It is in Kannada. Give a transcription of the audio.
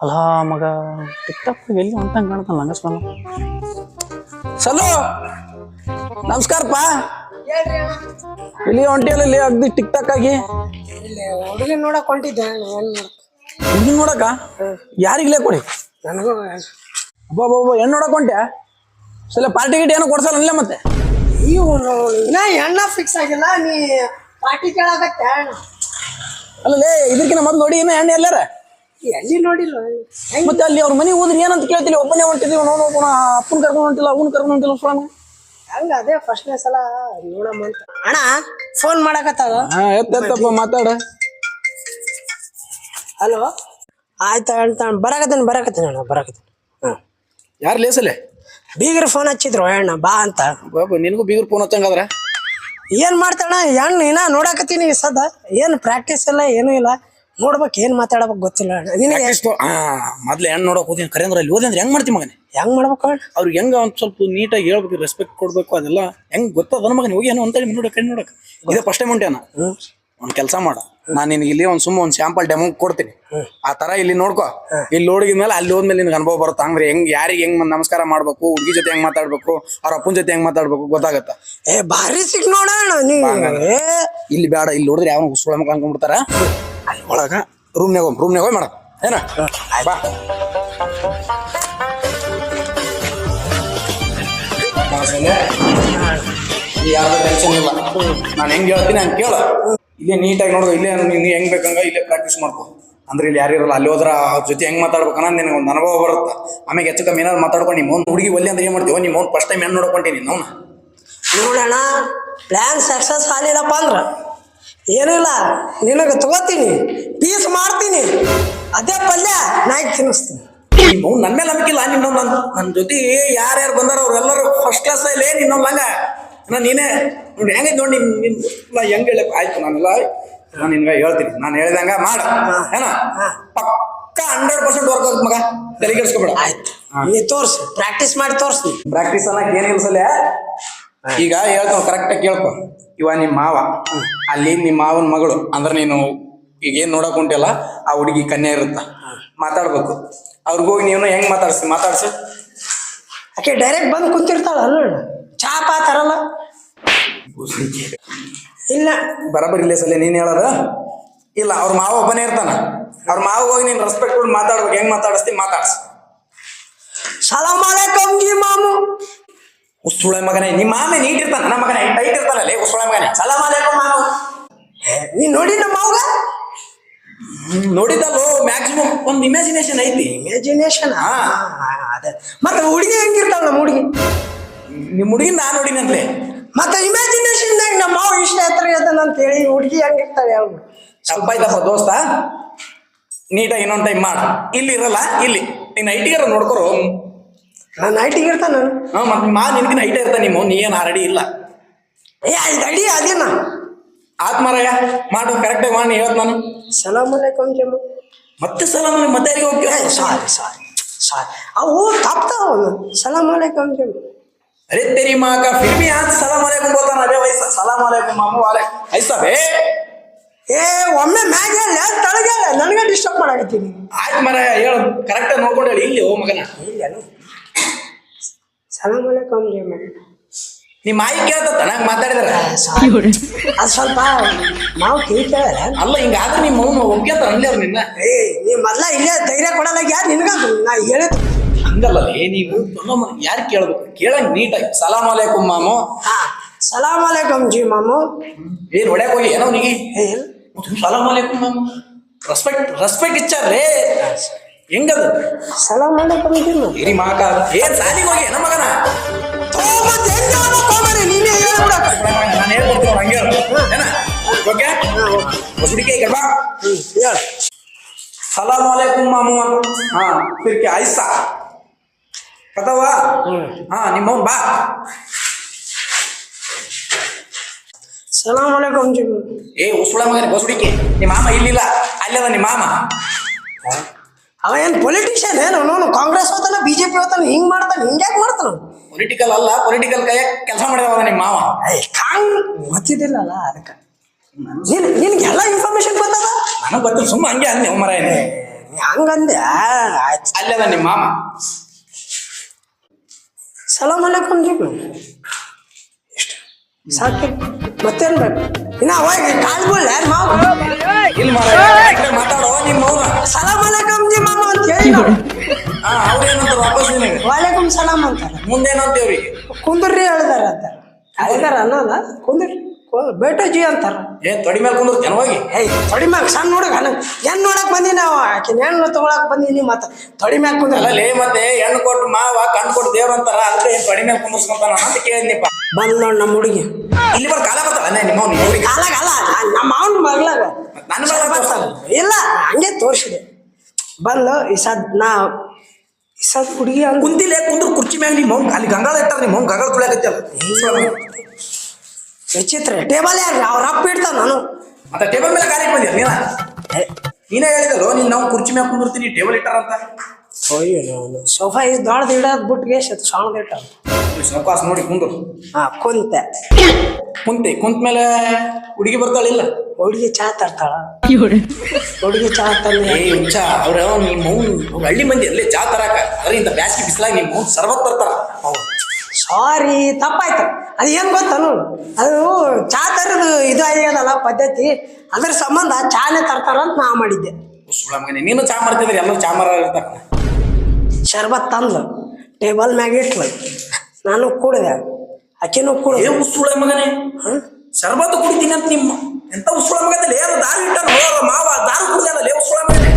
ಅಲ್ಲ ಮಗ ಟಿಕ್ಟಾಕ್ ಎಲ್ಲಿ ಹೊಂಟಂಗ್ ಕಾಣ್ತಾನ ನಂಗ ಸ್ವಾಮಿ ಸಲೋ ನಮಸ್ಕಾರಪ್ಪ. ಇಲ್ಲಿ ಹೊಂಟಿಯಲ್ಲ ಇಲ್ಲಿ ಅಗ್ದಿ ಟಿಕ್ ಟಾಕ್ ಆಗಿ. ಇಲ್ಲಿ ಹುಡುಗಿ ನೋಡಕ್ ಹೊಂಟಿದ್ದೆ ಹುಡುಗಿ ನೋಡಕ? ಯಾರಿಗ್ಲೇ ಕೊಡಿ? ನನಗೂ ಹೆಣ್ಣು ನೋಡಕ್ ಹೊಂಟ್ಯಾ? ಸಲ ಪಾರ್ಟಿ ಗಿಟ್ ಏನೋ ಕೊಡ್ಸಲ್ಲ ಮತ್ತೆ? ಇವನು ಇನ್ನ ಎಣ್ಣ ಫಿಕ್ಸ್ ಆಗಿಲ್ಲ ನೀ ಪಾರ್ಟಿ ಕೇಳಾಕತ್ತೆ ಅಲ್ಲಲೇ ಇದಕ್ಕಿಂತ ಮೊದ್ಲು ನೋಡಿ ಏನೇ ಹೆಣ್ಣು ಎಲ್ಲಾರ? ಎಲ್ಲಿ ನೋಡಿಲ್ಲ ಹೆಂಗ್? ಮತ್ತೆ ಅಲ್ಲಿ ಅವ್ರ ಮನೆ ಹೋದ್ರೆ ಏನಂತ ಕೇಳ್ತಿಲ್ಲ ಒಬ್ಬನೇ ಹೊಂಟಿದ್ವಿ ನೋಡು ನೋಡೋಣ ಅಪ್ಪನ ಕರ್ಕೊಂಡು ಹೊಂಟಿಲ್ಲ ಅವ್ನ ಕರ್ಕೊಂಡು ಹೊಂಟಿಲ್ಲ ಸ್ವಾಮಿ ಹಂಗ ಅದೇ ಫಸ್ಟ್ನೇ ಸಲ ನೋಡಮ್ಮ ಅಂತ. ಅಣ್ಣ ಫೋನ್ ಮಾಡಕತ್ತಾವ ಎತ್ತಪ್ಪ ಮಾತಾಡ. ಹಲೋ? ಆಯ್ತು ಅಂತ ಬರಕತ್ತೀನಿ ಬರಾಕತ್ತೀನಿ ಅಣ್ಣ ಬರಕತ್ತೆ ಹಾಂ. ಯಾರು ಲೇಸಲೆ? ಬೀಗರು ಫೋನ್ ಹಚ್ಚಿದ್ರು ಅಣ್ಣ ಬಾ ಅಂತ. ಬಾಬು ನಿನಗೂ ಬೀಗರ್ ಫೋನ್ ಹಚ್ಚಂಗಾದ್ರೆ? ಏನ್ ಮಾಡ್ತಾಣ ಹೆಣ್ಣು ಇನ್ನ ನೋಡಾಕತ್ತೀನಿ ಸದ ಏನು ಪ್ರಾಕ್ಟೀಸ್ ಇಲ್ಲ ಏನೂ ಇಲ್ಲ. ನೋಡ್ಬೇಕು ಏನ್ ಮಾತಾಡಬೇಕು ಗೊತ್ತಿಲ್ಲ. ಅಣ್ಣ ನಿನಗೆ ಹಾ ಮೊದ್ಲು ಹೆಣ್ಣು ನೋಡಕ್ ಕರೆ ಅಂದ್ರೆ ಅಲ್ಲಿ ಹೋದ್ರೆ ಹೆಂಗ್ ಮಾಡ್ತಿ ಮಗನೇ? ಹೆಂಗ್ ಮಾಡ್ಬೇಕು ಅಣ್ಣ ಅವ್ರಿಗೆ ಹೆಂಗ ಒಂದ್ ಸ್ವಲ್ಪ ನೀಟಾಗಿ ಹೇಳ್ಬೇಕು ರೆಸ್ಪೆಕ್ಟ್ ಕೊಡ್ಬೇಕು ಅದೆಲ್ಲ ಹೆಂಗ್ ಗೊತ್ತದ ಮಗನ ಹೋಗಿ ಏನೋ ಅಂತ ನೋಡಕ್ ಕಣ್ಣು ನೋಡಕ್. ಇದು ಫಸ್ಟ್ ಟೈಮ್ ಉಂಟೇನ ಒಂದ್ ಕೆಲಸ ಮಾಡ. ನಾನು ನಿನ್ಗೆ ಇಲ್ಲಿ ಒಂದ್ ಸುಮ್ಮ ಒಂದ್ ಸ್ಯಾಂಪಲ್ ಡೆಮೋ ಕೊಡ್ತೀನಿ. ಆ ತರ ಇಲ್ಲಿ ನೋಡ್ಕೋ. ಇಲ್ಲಿ ನೋಡಿದ್ಮೇಲೆ ಅಲ್ಲಿ ಹೋದ್ಮೇಲೆ ನಿನ್ಗೆ ಅನುಭವ ಬರುತ್ತೆ? ಅಂದ್ರೆ ಹೆಂಗ್ ಯಾರಿಗೆ ಹೆಂಗ್ ನಮಸ್ಕಾರ ಮಾಡ್ಬೇಕು ಹುಡುಗಿ ಜೊತೆ ಹೆಂಗ್ ಮಾತಾಡ್ಬೇಕು ಅವ್ರ ಅಪ್ಪನ ಜೊತೆ ಹೆಂಗ್ ಮಾತಾಡ್ಬೇಕು ಗೊತ್ತಾಗತ್ತ? ಏ ಬಾರಿ ಸಿಕ್ ನೋಡೋಣ ಇಲ್ಲಿ ಬೇಡ ಇಲ್ಲಿ ನೋಡಿದ್ರೆ ಯಾವ ಉಸುಳ ಮಕ್ಕ ಅನ್ಕೊಂಡ್ಬಿಡ್ತಾರ. ಅಲ್ಲಿ ಒಳಗ ರೂಮ್ನಾಗ ಹೋಗಿ ರೂಮ್ನಾಗ ಹೋಗಿ ಮಾಡ. ಏನ? ಬಾ. ಯಾವ್ದು ಟೆನ್ಷನ್ ಇಲ್ಲ. ನಾನು ಹೆಂಗ್ ಹೇಳ್ತೀನಿ ಹಂಗೆ ಕೇಳ. ಇಲ್ಲೇ ನೀಟಾಗಿ ನೋಡಿದ್ರೆ ಇಲ್ಲೇ ನೀನು ಹೆಂಗ್ ಬೇಕಂಗ ಇಲ್ಲೇ ಪ್ರಾಕ್ಟೀಸ್ ಮಾಡ್ಕೊ. ಅಂದ್ರೆ ಇಲ್ಲಿ ಯಾರು ಇರಲ್ಲ ಅಲ್ಲಿ ಹೋದ್ರ ಅವ್ರ ಜೊತೆ ಹೆಂಗ್ ಮಾತಾಡ್ಬೇಕು ಅನ್ನೋದು ನಿನಗೆ ಒಂದು ಅನುಭವ ಬರುತ್ತೆ? ಆಮೇಲೆ ಹೆಚ್ಚು ಕಮ್ಮಿ ಏನಾದ್ರು ಮಾತಾಡ್ಕೊಂಡು ನಿಮ್ಮ ಒಂದು ಹುಡುಗಿ ಒಲ್ಲೆ ಅಂದ್ರೆ ಏನು ಮಾಡ್ತೀವಿ ನಿಮ್ಮ ಅವ್ನು ಫಸ್ಟ್ ಟೈಮ್ ಏನು ನೋಡ್ಕೊಂತೀನಿ ನಾವು ನೋಡೋಣ ಪ್ಲಾನ್ ಸಕ್ಸಸ್ ಆಗಿಲ್ಲಪ್ಪ ಅಂದ್ರ. ಏನಿಲ್ಲ ನಿನಗೆ ತಗೋತೀನಿ ಪೀಸ್ ಮಾಡ್ತೀನಿ. ಅದೇ ಪಲ್ಯ ನಾಯಿ ತಿನ್ನಿಸ್ತೀನಿ. ನಿಮ್ಮ ನನ್ನ ಮೇಲೆ ನಂಬಿಕಿಲ್ಲ ನಿನ್ನ ನನ್ನ ನನ್ನ ಜೊತೆ ಯಾರ್ಯಾರು ಬಂದಾರ ಅವ್ರೆಲ್ಲರೂ ಫಸ್ಟ್ ಕ್ಲಾಸ್ ಅಲ್ಲೇ ನಿನ್ನ ಹಂಗ ನಾನು ನೋಡಿ ಹೆಂಗೆ ನೋಡಿ ನಿನ್ ನಿನ್ ನಾ ಹೆಂಗ್ ಹೇಳಕ್ ಆಯ್ತು ನಾನೆಲ್ಲ. ನಾನು ನಿನ್ಗೆ ಹೇಳ್ತೀನಿ. ನಾನು ಹೇಳ್ದಂಗ ಮಾಡ. ಏನ ಪಕ್ಕ ಹಂಡ್ರೆಡ್ ಪರ್ಸೆಂಟ್ ವರ್ಕ್ ಆಗುತ್ತೆ ಮಗ. ತಲೆ ಕೆಡಿಸ್ಕೊಬೇಡ. ಆಯ್ತು. ನೀ ತೋರ್ಸು. ಪ್ರಾಕ್ಟೀಸ್ ಮಾಡಿ ತೋರ್ಸು ಪ್ರಾಕ್ಟೀಸ್ ಅನ್ನಕ್ ಏನಿಲ್ಲ ಸಲ. ಈಗ ಹೇಳ್ತಾವ ಕರೆಕ್ಟಾಗಿ ಕೇಳ್ಕೊ. ಇವ ನಿಮ್ಮ ಮಾವ. ಅಲ್ಲಿ ನಿಮ್ಮ ಮಾವನ ಮಗಳು. ಅಂದ್ರೆ ನೀನು ಈಗ ಏನು ನೋಡಕ್ ಹೊಂಟಿಲ್ಲ ಆ ಹುಡುಗಿ ಕನ್ಯಾ ಇರುತ್ತ? ಮಾತಾಡ್ಬೇಕು. ಅವ್ರಿಗೋಗಿ ನೀನು ಹೆಂಗ್ ಮಾತಾಡ್ಸಿ? ಮಾತಾಡ್ಸು. ಆಕೆ ಡೈರೆಕ್ಟ್ ಬಂದು ಕುಂತಿರ್ತಾಳ ಅಲ್ಲ ಚಾ ಪಾ ತರಲ್ಲ. ಇಲ್ಲ. ಬರಬರ್ ಇಲ್ಲ ಸಲ ನೀನ್ ಹೇಳದ? ಇಲ್ಲ ಅವ್ರ ಮಾವ ಒಬ್ಬನೇ ಇರ್ತಾನ. ಅವ್ರ ಮಾವ ಹೋಗಿ ನೀನ್ ರೆಸ್ಪೆಕ್ಟ್ ಕೊಟ್ಟು ಮಾತಾಡ್ಬೇಕು ಹೆಂಗ್ ಮಾತಾಡಿಸ್ತಿ ಮಾತಾಡ್ಸ. ಸಲಾಮ್ ಅಲೈಕಮ್ ಜಿ ಮಾಮು. ಉಸುಳೆ ಮಗನೇ ನಿಮ್ಮ ಮಾಮೆ ನೀಟ್ ಇರ್ತಾನ ನಮ್ಮ ಮಗನೇ ಟೈಟ್ ಇರ್ತಾನಲ್ಲೇ ಉಸುಳೆ ಮಗನೇ. ಸಲಾಮ್ ಅಲೈಕುಮ್ ಮಾಮು. ನೀ ನೋಡಿ ನಮ್ಮ ಮಾವಗ? ನೋಡಿದ್ದಲ್ಲೋ ಮ್ಯಾಕ್ಸಿಮಮ್ ಒಂದು ಇಮ್ಯಾಜಿನೇಷನ್ ಐತಿ. ಇಮ್ಯಾಜಿನೇಷನ್ ಹಾ. ಅದೇ. ಮತ್ತೆ ಹುಡುಗಿ ಹೆಂಗಿರ್ತಾವ ನಮ್ಮ ಹುಡುಗಿ? ನಿಮ್ ಹುಡುಗಿನ ನಾನು ನೋಡಿನಂತೆ. ಮತ್ತೆ ಇಮ್ಯಾಜಿನೇಷನ್ದಾಗ ನಮ್ಮ ಮಾವ ಇಷ್ಟ ಹತ್ರ ಹೇಳ್ತಾನೆ ಅಂತ ಹೇಳಿ ಹುಡುಗಿ ಹೆಂಗಿರ್ತಾಳೆ ಸ್ವಲ್ಪ ತಪ್ಪಾಯ್ತಪ್ಪ ದೋಸ್ತ. ನೀಟಾಗಿ ಇನ್ನೊಂದು ಟೈಮ್ ಮಾಡ. ಇಲ್ಲಿ ಇರಲ್ಲ ಇಲ್ಲಿ. ನೀನ್ ಐಟಿಗಾರ ನೋಡ್ಕೊರು. ನಾನು ನೈಟಿಗೆ ಇರ್ತಾನ ಹಾ ಮತ್ತೆ ಮಾ ನಿನ್ಗಿನ ಐಟ ಇರ್ತಾನೆ ನಿಮ್ಮ ನೀ ಏನು ಆರಡಿ ಇಲ್ಲ. ಏ ಐದು ಅಡಿ ಅದೇನ? ಆತ್ಮರಾಯ ಮಾಡು. ಕರೆಕ್ಟಾಗಿ ಮಾಡಿ ಹೇಳ್ತ ನಾನು. ಸಲಾಮ್ ಅಲೈಕಮ್ ಜಮ್ಮ. ಮತ್ತೆ ಸಲಾಮ್ ಮತ್ತೆ ಯಾರಿಗೆ ಹೋಗ್ತೀವಿ ಸಾರಿ ಸಾರಿ ಸಾರಿ. ಅವು ತಪ್ತಾವ ಸಲಾಮ್ ಅಲೈಕಮ್ ಜಮ್ಮ. अरे तेरी माँ का फिर भी आज सलाम अलैकुम बोलता ना अरे वैसा सलाम अलैकुम मामू वाले ऐसा बे ಏ ಒಮ್ಮೆ ಮ್ಯಾಗ ಹೇಳ ತಳಗೆ ಹೇಳ ನನಗೆ ಡಿಸ್ಟರ್ಬ್ ಮಾಡಾಕತ್ತೀನಿ ಆಯ್ತು ಮರ ಹೇಳು ಕರೆಕ್ಟಾಗಿ ನೋಡ್ಕೊಂಡು ಹೇಳಿ ಇಲ್ಲಿ ಓ ಮಗನ ಇಲ್ಲೇನು ಸಲಾಮ್ ಅಲೈಕಮ್ ಜಮ್ಮ ನಿಮ್ಮ ಮಾಯಿ ಕೇಳ್ತತ್ತ ನಂಗೆ ಮಾತಾಡಿದ್ರ ಸಾರಿ ಅದು ಸ್ವಲ್ಪ ನಾವು ಕೇಳ್ತೇವೆ ಅಲ್ಲ ಹಿಂಗಾದ್ರೆ ನಿಮ್ಮ ಅವನು ಒಪ್ಕೊಂತ ಅನ್ಲಿ ಅವ್ರು ನಿನ್ನ ಏ ನೀ ಮೊದ್ಲ ಇಲ್ಲೇ ಧೈರ್ಯ ಕೊಡಲ್ಲ ಯಾರು ನಿನಗಂತ ನಾ ಹೇಳಿದ್ ಹಂಗಲ್ಲಲ್ಲಿ ನೀವು ಯಾರು ಕೇಳ್ಬೇಕು? ಕೇಳಂಗ್ ನೀಟಾಗಿ. ಸಲಾಮ್ ಅಲೈಕುಂ ಮಾಮು. ಹಾ ಸಲಾಮ್ ಅಲೈಕುಂ ಜಿ ಮಾಮು. ಏನ್ ಹೊಡ್ಯಾಕ ಹೋಗಿ? ಏನೋ ಅವನಿಗೆ ಸಲಾಮ್ ಅಲೈಕುಂ ಮಾಮು. ರೆಸ್ಪೆಕ್ಟ್ ರೆಸ್ಪೆಕ್ಟ್ ಇಚ್ಚಾರ್ರಿ. ಹೆಂಗದ? ಸಲಾಮ್ ಅಲೈಕುಂ ಜಿ ಮಾಮು. ಇರಿ ಮಾಕ. ಏನ್ ಸಾಲಿಗೆ ಹೋಗಿ ನಮ್ಮ ಮಗನ? ನೀನೇ ಹೇಳ್ಬಿಡಕ ಓಕೆ ಹುಡುಗಿ ಗರ್ಭ ಹೇಳ ಸಲಾಮ್ ಅಲೈಕುಂ ಮಾಮು. ಅಂತ ಹಾ. ಫಿರ್ಕೆ ಆಯ್ಸಾ ಪ್ರತಾವ ಹಾ ನಿಮ್ಮವನ್ ಬಾ. ಸಲಾಮ್ ಅಲೈಕುಮ್ ಜಿ. ಏ ಉಸುಳ ಮಗನ ಬಸುಡಿಕೆ. ನಿಮ್ಮ ಮಾಮ ಇಲ್ಲಿಲ್ಲ. ಅಲ್ಲದ ನಿಮ್ಮ ಮಾಮ. ಅವ ಏನು ಪೊಲಿಟಿಷಿಯನ್ ಏನು? ಅವನು ಕಾಂಗ್ರೆಸ್ ಹೋತಾನ ಬಿಜೆಪಿ ಹೋತಾನ ಹಿಂಗ್ ಮಾಡ್ತಾನೆ ಹಿಂಗ್ಯಾಕ್ ಮಾಡ್ತಾನ ಪೊಲಿಟಿಕಲ್ ಅಲ್ಲ ಪೊಲಿಟಿಕಲ್ ಕೈ ಕೆಲಸ ಮಾಡಿದವ ನಿಮ್ಮ ಮಾವ ಕಾಂಗ್ ಗೊತ್ತಿದ್ದಿಲ್ಲಲ್ಲ ಅದಕ್ಕೆ. ನಿನ್ ನಿನ್ಗೆಲ್ಲ ಇನ್ಫಾರ್ಮೇಶನ್ ಗೊತ್ತದ? ನನಗೆ ಗೊತ್ತಿಲ್ಲ ಸುಮ್ಮ ಹಂಗೆ ಅಲ್ಲಿ ಮರ ಹಂಗಂದೆ ಅಲ್ಲದ ನಿಮ್ಮ ಮಾಮ. ಸಲಾಮ್ ಅಲೈಕುಮ್ ಜಿ ಇಷ್ಟು. ಸಾಕು. ಮತ್ತೇನ್ ಬೇಕು? ಇನ್ನ ಅವಾಗ ಕಾಲ್ಬೋಲ್ ಯಾರು ಮಾವ? ಮಾತಾಡೋ ನಿಮ್ಮ ಸಲಾಮ್ ಅಲೈಕುಮ್ ಜಿ ಮಾಮ ಅಂತ ಹೇಳಿ ಅವ್ರೇನಂತ ವಾಪಸ್ ನಿನಗೆ? ವಾಲೇಕುಮ್ ಸಲಾಮ್ ಅಂತಾರೆ. ಮುಂದೇನಂತ ಅವ್ರಿಗೆ ಕುಂದ್ರಿ ಹೇಳ್ದಾರ ಅಂತಾರ ಹೇಳಿದಾರ ಅನ್ನೋಲ್ಲ? ಕುಂದ್ರಿ. ಬೇಟ ಜಿ ಅಂತಾರ. ಏನ್ ತೊಡಿ ಮೇಲೆ ಕುಂದ್ರ ಹೋಗಿ? ಏಯ್ ತೊಡಿ ಮ್ಯಾಗ ಸಣ್ಣ ಹುಡುಗ ಹೆಣ್ಣು ನೋಡಕ್ ಬಂದಿ ನಾವು? ಆಕಿನ ಹೆಣ್ಣು ತಗೊಳಕ್ ಬಂದೀನಿ ಮತ್ತ ತೊಡಿ ಮ್ಯಾಗ ಕುಂದ್ರ. ಲೇ ಮತ್ತೆ ಹೆಣ್ಣು ಕೊಟ್ಟು ಮಾವ ಕಣ್ಣು ಕೊಟ್ಟು ದೇವ್ರ ಅಂತಾರ ಅದಕ್ಕೆ ಏನ್ ತೊಡಿ ಮೇಲೆ ಕುಂದರ್ಸ್ಕೊಂತಾನ ಅಂತ ಕೇಳಿದ್ನಿಪ್ಪ ಬಂದ್ ನೋಡ್ ನಮ್ಮ ಹುಡುಗಿ. ಇಲ್ಲಿ ಬರ್ ಕಾಲ ಬರ್ತಾಳ ನಿಮ್ಮ ಹುಡುಗಿ ಕಾಲಾಗ ಅಲ್ಲ ನಮ್ಮ ಮಾವನ ಮಗ್ಲಾಗ ನನ್ನ ಬರ್ತಾಳ ಇಲ್ಲ ಹಂಗೆ ತೋರಿಸಿದೆ. ಬಂದು ಈ ಸದ್ ನಾ ಈ ಸದ್ ಹುಡುಗಿ ಕುಂತಿಲ್ಲ ಕುಂತಿಲೆ ಕುಂದ್ರ ಕುರ್ಚಿ ಮ್ಯಾಗ ನಿಮ್ಮ ಅವ್ನು ಅಲ್ಲಿ ಗಂಗಾಳ ಇಟ್ಟಾರ ನಿಮ್ಮ ಅವ್ನು ಗಂಗಾಳ ತುಳಿಯಾಕತ್ತಲ್ಲ ವಿಚಿತ್ರ. ಟೇಬಲ್ ಯಾರು ಅವ್ರ ಅಪ್ಪ ಇಡ್ತಾ ನಾನು. ಮತ್ತೆ ಟೇಬಲ್ ಮೇಲೆ ಗಾಳಿ ಬಂದಿರ ನೀನ? ನೀನೇ ಹೇಳಿದಲ್ಲೋ ನೀನ್ ನಾವು ಕುರ್ಚಿ ಮ್ಯಾಗ ಕುಂದಿರ್ತೀನಿ ಟೇಬಲ್ ಇಟ್ಟಾರಂತ ಅಯ್ಯೋ ನಾನು ಸೋಫಾ ಇದು ದೊಡ್ಡದು ಇಡೋದು ಬಿಟ್ಟಿಗೆ ಸಾಣದ ಇಟ್ಟ. ಸೋಫಾಸ್ ನೋಡಿ ಕುಂದ್ರು. ಹಾ ಕುಂತೆ. ಕುಂತೆ ಕುಂತ ಮೇಲೆ ಹುಡುಗಿ ಬರ್ತಾಳಿಲ್ಲ ಹುಡುಗಿ ಚಾ ತರ್ತಾಳ. ಹುಡುಗಿ ಚಾ ತಂದು ಏ ಹುಚ್ಚ ಅವ್ರ ನಿಮ್ಮ ಹಳ್ಳಿ ಮಂದಿ ಅಲ್ಲೇ ಚಾ ತರಾಕ. ಅದ್ರಿಂದ ಬ್ಯಾಸ್ಗಿ ಬಿಸ್ಲಾಗ ನಿಮ್ಮ ಸರ್ವತ್ ತರ್ತಾರ ತರ್ತಾರ ಸಾರಿ ತಪ್ಪಾಯ್ತು. ಅದು ಏನು ಗೊತ್ತನು ಅದು ಚಾ ತರದು ಇದು ಆಗ್ಯದಲ್ಲ ಪದ್ಧತಿ. ಅದ್ರ ಸಂಬಂಧ ಚಾನೆ ತರ್ತಾರ ಅಂತ ನಾ ಮಾಡಿದ್ದೆ. ನೀನು ಚಾ ಮಾಡ್ತಿದ್ರಿ ಎಲ್ಲರೂ ಚಾ ಮರ ಶರ್ಬತ್ ತಂದ್ಲು. ಟೇಬಲ್ ಮ್ಯಾಗ ಇಟ್ಲು. ನಾನು ಕೂಡಿದೆ. ಆಕಿನೂ ಏ ಕುಡ್ದೆ ಉಸುಳ ಮಗನೇ? ಶರ್ಬತ್ ಕುಡಿತೀನಿ ಅಂತ ನಿಮ್ಮ ಎಂತ ಉಸುಳ ಮಗನೇ? ಲೇ ದಾರಿ ಇಟ್ಟ ಇಟ್ಟಾನ ಮಾವ ದಾರಿ ಕುಡಿದಲ್ಲ ಲೇ ಉಸುಳ ಮಗನೇ.